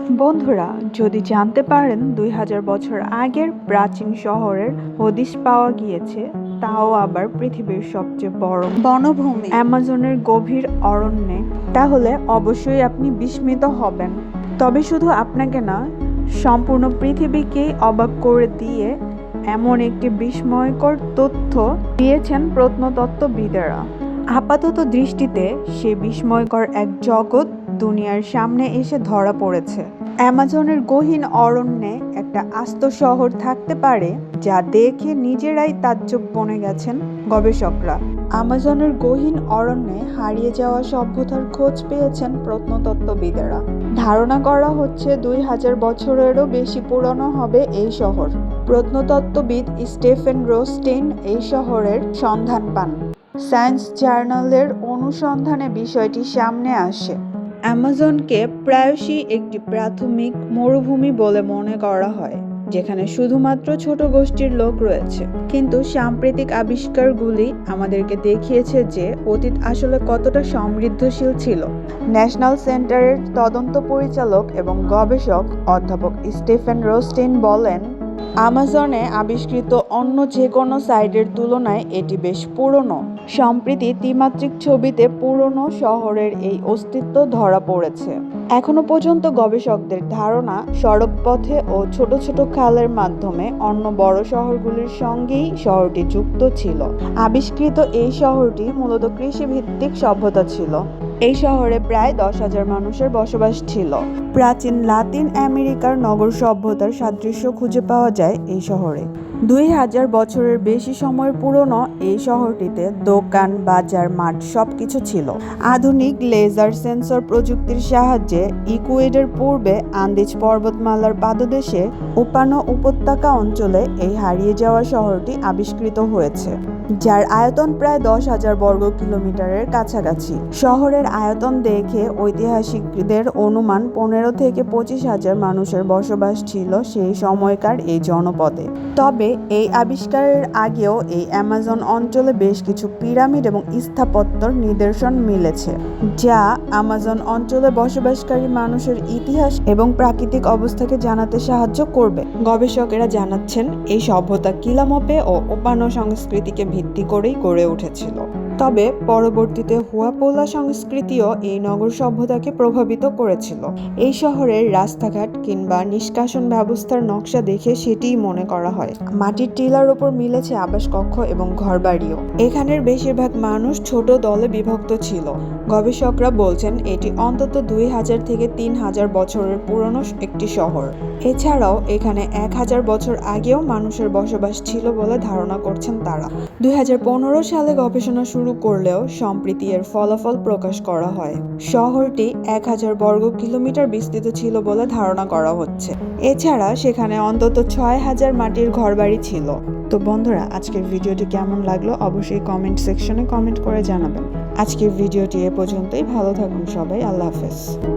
বন্ধুরা যদি জানতে পারেন দুই হাজার বছর আগের প্রাচীন শহরের হদিশ পাওয়া গিয়েছে তাও আবার পৃথিবীর সবচেয়ে বড় বনভূমি। অ্যামাজনের গভীর অরণ্যে তাহলে অবশ্যই আপনি বিস্মিত হবেন। তবে শুধু আপনাকে না সম্পূর্ণ পৃথিবীকেই অবাক করে দিয়ে এমন একটি বিস্ময়কর তথ্য দিয়েছেন প্রত্নতত্ত্ববিদেরা। আপাতত দৃষ্টিতে সে বিস্ময়কর এক জগৎ দুনিয়ার সামনে এসে ধরা পড়েছে। অ্যামাজনের গহীন অরণ্যে একটা আস্ত শহর থাকতে পারে যা দেখে নিজেরাই তাজ্জব বনে গেছেন গবেষকরা। আমাজনের গহীন অরণ্যে হারিয়ে যাওয়া সভ্যতার খোঁজ পেয়েছেন প্রত্নতত্ত্ববিদেরা। ধারণা করা হচ্ছে দুই হাজার বছরেরও বেশি পুরনো হবে এই শহর। প্রত্নতত্ত্ববিদ স্টেফেন রোস্টেইন এই শহরের সন্ধান পান। সায়েন্স জার্নালের অনুসন্ধানে বিষয়টি সামনে আসে। অ্যামাজনকে প্রায়শই একটি প্রাথমিক মরুভূমি বলে মনে করা হয়, যেখানে শুধুমাত্র ছোট গোষ্ঠীর লোক রয়েছে। কিন্তু সাম্প্রতিক আবিষ্কারগুলি আমাদেরকে দেখিয়েছে যে অতীত আসলে কতটা সমৃদ্ধশীল ছিল। ন্যাশনাল সেন্টারের তদন্ত পরিচালক এবং গবেষক অধ্যাপক স্টিফেন রোস্টেইন বলেন আমাজনে আবিষ্কৃত অন্য যে কোনো সাইটের তুলনায় এটি বেশ পুরনো। সম্প্রতি ত্রিমাত্রিক ছবিতে পুরনো শহরের এই অস্তিত্ব ধরা পড়েছে। এখনও পর্যন্ত গবেষকদের ধারণা, সড়কপথে ও ছোট ছোট খালের মাধ্যমে অন্য বড় শহরগুলির সঙ্গেই শহরটি যুক্ত ছিল। আবিষ্কৃত এই শহরটি মূলত কৃষিভিত্তিক সভ্যতা ছিল। এই শহরে প্রায় দশ হাজার মানুষের বসবাস ছিল। প্রাচীন লাতিন আমেরিকার নগর সভ্যতার সাদৃশ্য খুঁজে পাওয়া যায় এই শহরে। দুই হাজার বছরের বেশি সময় পুরনো এই শহরটিতে দোকান, বাজার, মাঠ সব কিছু ছিল। আধুনিক লেজার সেন্সর প্রযুক্তির সাহায্যে ইকুয়েডের পূর্বে আন্দিজ পর্বতমালার পাদদেশে উপানো উপত্যকা অঞ্চলে এই হারিয়ে যাওয়া শহরটি আবিষ্কৃত হয়েছে, যার আয়তন প্রায় দশ হাজার বর্গ কিলোমিটারের কাছাকাছি। শহরের আয়তন দেখে ঐতিহাসিকদের অনুমান পনেরো থেকে পঁচিশ হাজার মানুষের বসবাস ছিল সেই সময়কার এই জনপদে। তবে এই আবিষ্কারের আগেও এই অ্যামাজন অঞ্চলে বেশ কিছু পিরামিড এবং স্থাপত্যর নিদর্শন মিলেছে, যা আমাজন অঞ্চলে বসবাসকারী মানুষের ইতিহাস এবং প্রাকৃতিক অবস্থাকে জানাতে সাহায্য করবে। গবেষকেরা জানাচ্ছেন, এই সভ্যতা কিলামপে ও ওপানো সংস্কৃতিকে ভিত্তি করেই গড়ে উঠেছিল। তবে পরবর্তীতে হুয়াপোলা সংস্কৃতিও এই নগর সভ্যতাকে প্রভাবিত করেছিল। এই শহরের রাস্তাঘাট কিংবা নিষ্কাশন ব্যবস্থার নকশা দেখে সেটিই মনে করা হয়। মাটির টিলার ওপর মিলেছে আবাসকক্ষ এবং ঘরবাড়িও। এখানের বেশিরভাগ মানুষ ছোট দলে বিভক্ত ছিল। গবেষকরা বলছেন, এটি অন্তত দুই হাজার থেকে তিন হাজার বছরের পুরনো একটি শহর। এছাড়াও এখানে এক হাজার বছর আগেও মানুষের বসবাস ছিল বলে ধারণা করছেন তারা। দুই হাজার পনেরো সালে গবেষণা শুরু করলেও সম্প্রীতি এর ফলাফল প্রকাশ করা হয়। শহরটি এক হাজার বর্গ কিলোমিটার বিস্তৃত ছিল বলে ধারণা করা হচ্ছে। এছাড়া সেখানে অন্তত ছয় হাজার মাটির ঘরবাড়ি ছিল। তো বন্ধুরা, আজকের ভিডিওটি কেমন লাগল অবশ্যই কমেন্ট সেকশনে কমেন্ট করে জানাবেন। আজকের ভিডিওটি এ পর্যন্তই। ভালো থাকুন সবাই। আল্লাহ হাফেজ।